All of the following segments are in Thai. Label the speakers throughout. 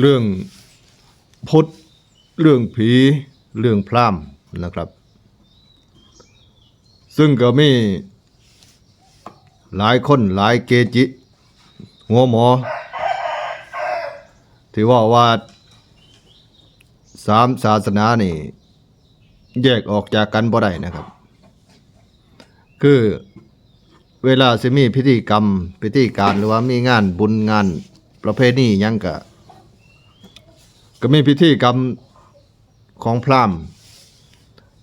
Speaker 1: เรื่องพุทธเรื่องผีเรื่องพราหมณ์นะครับ ซึ่งก็มีหลายคนหลายเกจิ หัวหมอ ที่ว่าว่าสามศาสนานี่ แยกออกจากกันบ่ได้นะครับ คือเวลาสิมีพิธีกรรม พิธีการหรือว่ามีงานบุญงานประเพณีหยังก็ ก็มีพิธีกรรมของพราหมณ์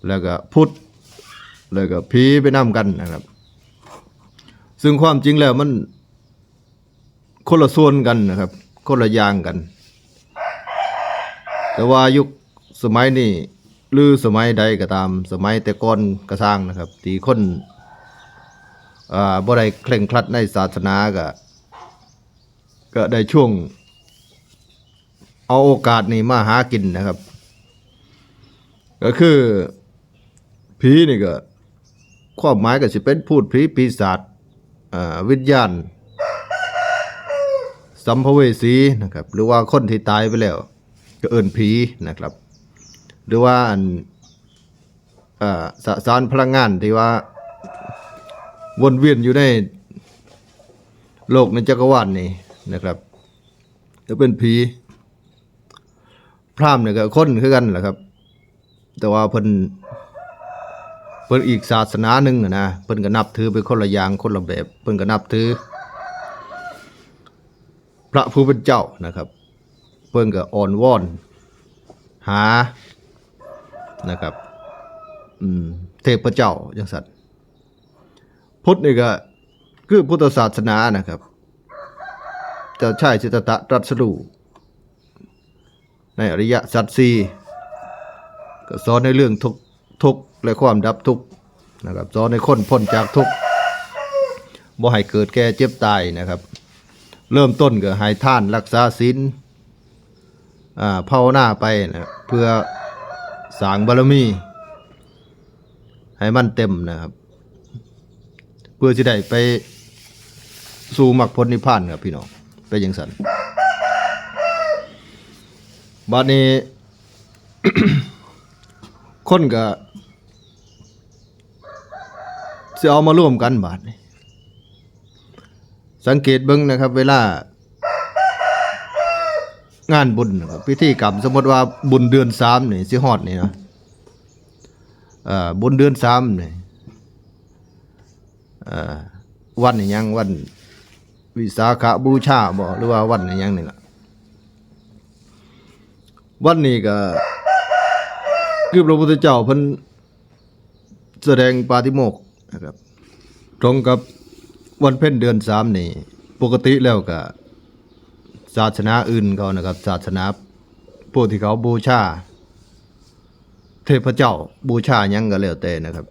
Speaker 1: แล้วก็พุทธแล้วก็ผีไปนำกันนะครับ ซึ่งความจริงแล้วมันคนละส่วนกันนะครับ คนละอย่างกัน แต่ว่ายุคสมัยนี้หรือสมัยใดก็ตาม สมัยแต่ก่อนกระสร้างนะครับ ที่คนอ่าบ่ได้เคร่งครัดในศาสนาก็ก็ได้ช่วง เอาโอกาสนี้มาหากินนะครับ ก็คือผีนี่ก็ความหมายก็สิเป็นพูดผีปีศาจวิญญาณสัมภเวสีนะครับ หรือว่าคนที่ตายไปแล้ว ก็เอิ้นผีนะครับ หรือว่าอันอสสารพลังงานที่ว่าวนเวียนอยู่ในโลกในจักรวาลนี่นะครับจะเป็นผี พรามเนี่ยก็คนคือกันแหละครับ แต่ว่าเพิ่นเพิ่นอีกศาสนาหนึ่งนะนะเพิ่นก็นับถือเป็นคนละอย่างคนละแบบเพิ่นก็นับถือ พระผู้เป็นเจ้านะครับ เพิ่นก็อ่อนวอน หานะครับอืมเทพเจ้าจังสัตว์พุทธนี่ก็คือพุทธศาสนานะครับ จะใช่สิตตะตรัสรู้ ในอริยสัจสี่ก็สอนในเรื่องทุกข์ทุกและความดับทุกข์นะครับสอนในคนพ้นจากทุกข์บ่ให้เกิดแก่เจ็บตายนะครับ เริ่มต้นก็ให้ท่านรักษาศีลอ่าภาวนาไปนะเพื่อสางบารมี ให้มันเต็มนะครับ เพื่อจะได้ไปสู่มรรคผลนิพพานครับพี่น้องไปยังสัน บัดนี้ คนก็สิเอามาร่วมกันบาดนี้สังเกตเบิ่งนะครับ เวลางานบุญนะครับพิธีกรรมสมมติว่าบุญเดือนสามนี่สิฮอดนี่นะบุญเดือนสามนี่วันนี่ยังวัน วิสาขบูชาบ่หรือว่าวันนี่ยังนี่ล่ะ วันนี้ก็คือพระพุทธเจ้าเพิ่นแสดงปาฏิโมกข์นะครับ ตรงกับวันเพ็ญเดือนสามนี่ปกติแล้วก็ศาสนาอื่นเขานะครับ ศาสนาพวกที่เขาบูชา เทพเจ้าบูชายังก็แล้วแต่นะครับ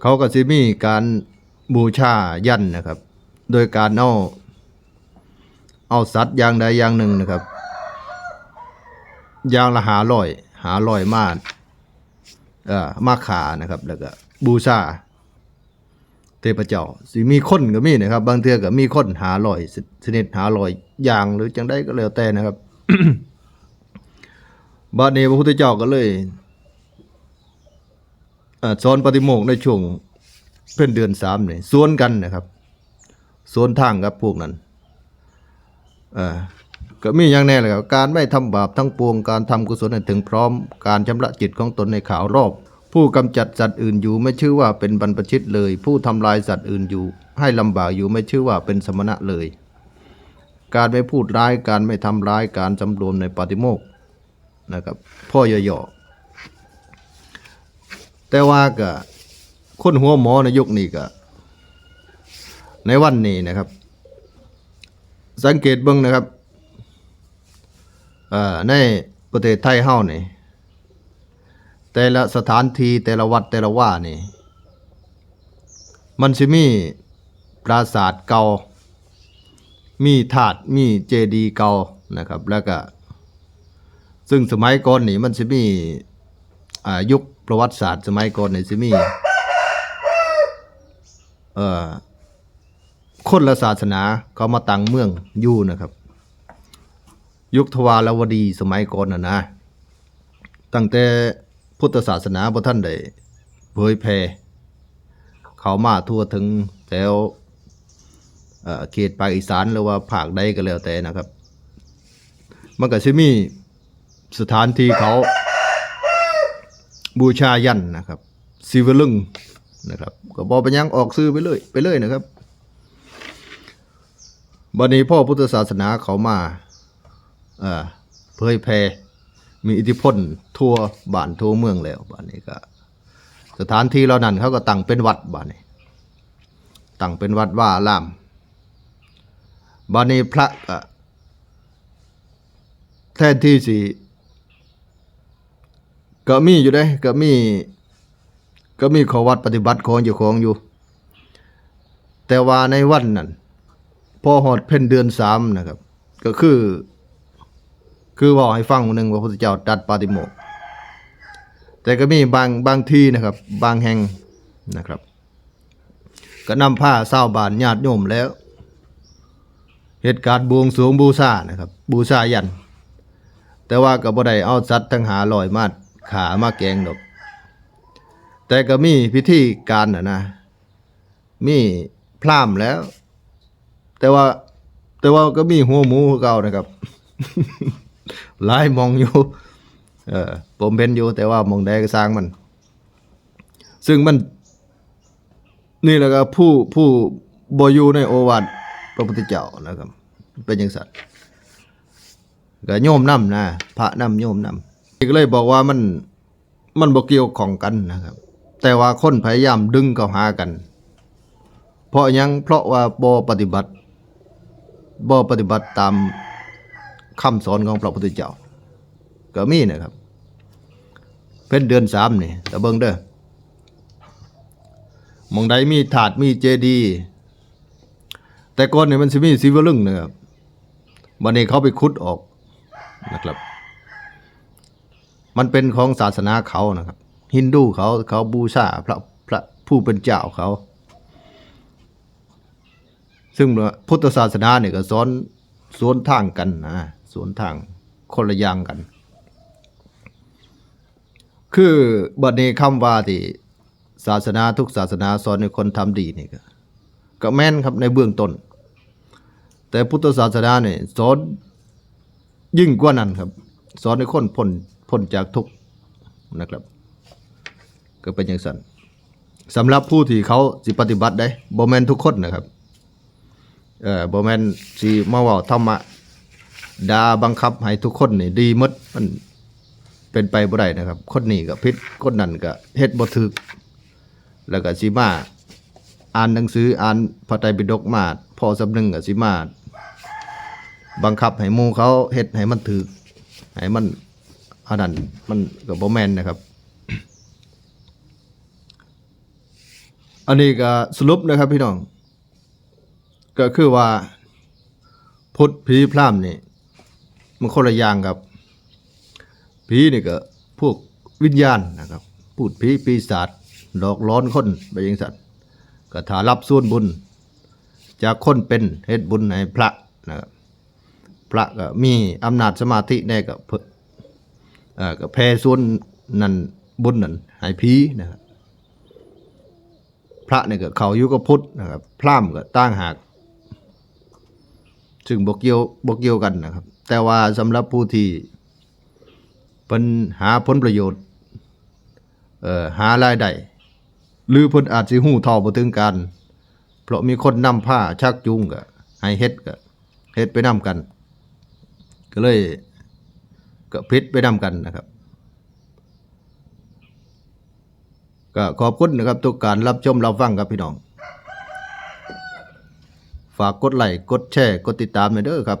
Speaker 1: เขาก็สิมีการบูชายันนะครับ โดยการเอาเอาสัตว์อย่างใดอย่างหนึ่งนะครับ ยางละหาลอย หาลอยมาเอ่อมาขานะครับ แล้วก็บูชาเทพเจ้าสิมีคนก็มีนะครับ บางเทือก็มีคนหาลอยสสนิทหาลอยอย่างหรือจังได้ก็แล้วแต่นะครับบัดนี้พระพุทธเจ้าก็เลยสอนปฏิโมกขในช่วงเป็นเดือนสามเนี่ยสวนกันนะครับ สวนทางกับพวกนั้น เออ ก็มีอย่างแน่เลยครับการไม่ทำบาปทั้งปวงการทำกุศลให้ถึงพร้อม การชำระจิตของตนในข่าวรอบ ผู้กำจัดสัตว์อื่นอยู่ไม่ชื่อว่าเป็นบรรพชิตเลย ผู้ทำลายสัตว์อื่นอยู่ ให้ลำบากอยู่ไม่ชื่อว่าเป็นสมณะเลย การไม่พูดร้ายการไม่ทำร้ายการสำรวมในปฏิโมกข์นะครับพ่อย่อๆแต่ว่าก็คนหัวหมอในยุคนี้ก็ในวันนี้นะครับ สังเกตเบิ่งนะครับ เอ่อในประเทศไทยเฮานี่ แต่ละสถานที่แต่ละวัดแต่ละว่านี่ มันสิมีปราสาทเก่า มีถาดมีเจดีย์เก่านะครับ แล้วก็ซึ่งสมัยก่อนนี่มันสิมีอ่ายุคประวัติศาสตร์สมัยก่อนนี่สิมีเอ่อคนละศาสนาเขามาตั้งเมืองอยู่นะครับ ยุคทวารวดีสมัยก่อนนะนะ ตั้งแต่พุทธศาสนาบ่ท่านได้เผยแพร่เขามาทั่วถึงแถวเขตภาคอีสานหรือว่าภาคใดก็แล้วแต่นะครับ มันก็สิมีสถานที่เขาบูชายันนะครับศิวลึงนะครับก็บอกไปยังออกซื้อไปเลยไปเลยนะครับ บัดนี้พ่อพุทธศาสนาเขามา เผยแพร่มีอิทธิพลทั่วบ้านทั่วเมืองแล้วบ้านนี้ก็ สถานที่เหล่านั้นเขาก็ตั้งเป็นวัดบ้านนี้ตั้งเป็นวัดว่าอามบ้านนี้พระก็แทนที่สิก็มีอยู่ได้ก็มีก็มีขอวัดปฏิบัติของอยู่ของอยู่ แต่ว่าในวันนั้นพอหอดเพ่นเดือนสามนะครับ ก็คือ คือบอกให้ฟังหนึ่งว่าพระพุทธเจ้าตัดปาติโมกข์แต่ก็มีบางบางที่นะครับ บางแห่งนะครับ ก็นำผ้าเศร้าบานญาติโยมแล้ว เหตุการณ์บวงสรวงบูชานะครับ บูชายัน แต่ว่าก็บ่ได้เอาสัตว์ทั้งหาลอยมาขามาแกงดอก แต่ก็มีพิธีการนะนะ มีพรามแล้ว แต่ว่าแต่ว่าก็มีหัวหมูเก่านะครับ หลายมองอยู่เออผมเป็นอยู่แต่ว่ามองใดก็สร้างมัน ซึ่งมัน นี่แหละครับผู้ผู้บอยู่ในโอวาทพระพุทธเจ้านะครับ เป็นอย่างสัตว์ก็โยมนำนะพระนำโยมนำก็เลยบอกว่ามันมันบ่เกี่ยวของกันนะครับ แต่ว่าคนพยายามดึงเข้าหากัน เพราะยังเพราะว่าบ่ปฏิบัติบ่ปฏิบัติตาม คำสอนของพระพุทธเจ้าก็มีนะครับ เป็นเดือนสามนี่ตะเบิงเด้อมองใดมีถาดมีเจดี แต่ก่อนเนี่ยมันสิมีศิวลึงนะครับวันนี้เขาไปขุดออกนะครับ มันเป็นของศาสนาเขานะครับ ฮินดูเขาเขาบูชาพระพระผู้เป็นเจ้าเขา ซึ่งพุทธศาสนาเนี่ยก็สอนสวนทางกันนะ สวนทางคนละอย่างกัน คือบัดนี้คำว่าที่ศาสนาทุกศาสนาสอนให้คนทำดีนี่ก็ก็แม่นครับในเบื้องต้น แต่พุทธศาสนาเนี่ยสอนยิ่งกว่านั้นครับ สอนให้คนพ้นพ้นจากทุกนะครับ ก็เป็นอย่างนั้นสำหรับผู้ที่เขาสิปฏิบัติได้บ่แมนทุกคนนะครับ เออบ่แมนสิมาว้าธรรมะ ดาบังคับให้ทุกคนนี่ดีมดมันเป็นไปบ่ได้นะครับ คนนี้ก็ผิดคนนั้นก็เฮ็ดบ่ถูกแล้วก็สิมาอ่านหนังสืออ่านพระไตรปิฎกมาพอสำนึงก็สิมาบังคับให้หมู่เขาเฮ็ดให้มันถูกให้มันอันนั้นมันก็บ่แม่นนะครับ อันนี้ก็สรุปนะครับพี่น้อง ก็คือว่าพุทธผีพรามนี่ มันคนละอย่างครับผีนี่ก็พวกวิญญาณนะครับพูดผีปีศาจหลอกล้อนคนไปยังสัตว์ก็ถารับส่วนบุญ จากคนเป็นเฮ็ดบุญให้พระนะครับพระก็มีอำนาจสมาธิได้ก็เพิ่นเอ่อก็แผ่ส่วนนั้นบุญนั้นให้ผีนะครับพระเนี่ยก็เขายู่กับพุทธนะครับพราหมณ์ก็ตั้งหาก ซึ่งบกเกี่ยวบกเกี่ยวกันนะครับ แต่ว่าสำหรับผู้ที่เป็นหาผลประโยชน์เอ่อหารายได้หรือเพิ่นอาจสิฮู้เท่าบ่ถึงการเพราะมีคนนำผ้าชักจูงก็ให้เฮ็ดก็เฮ็ดไปนํกัน ก็เลยก็พิษไปนํกันนะครับ ก็ขอบคุณนะครับทุกการรับชมรับฟังครับพี่น้อง ฝากกดไลค์กดแชร์กดติดตามหน่อยเด้อครับ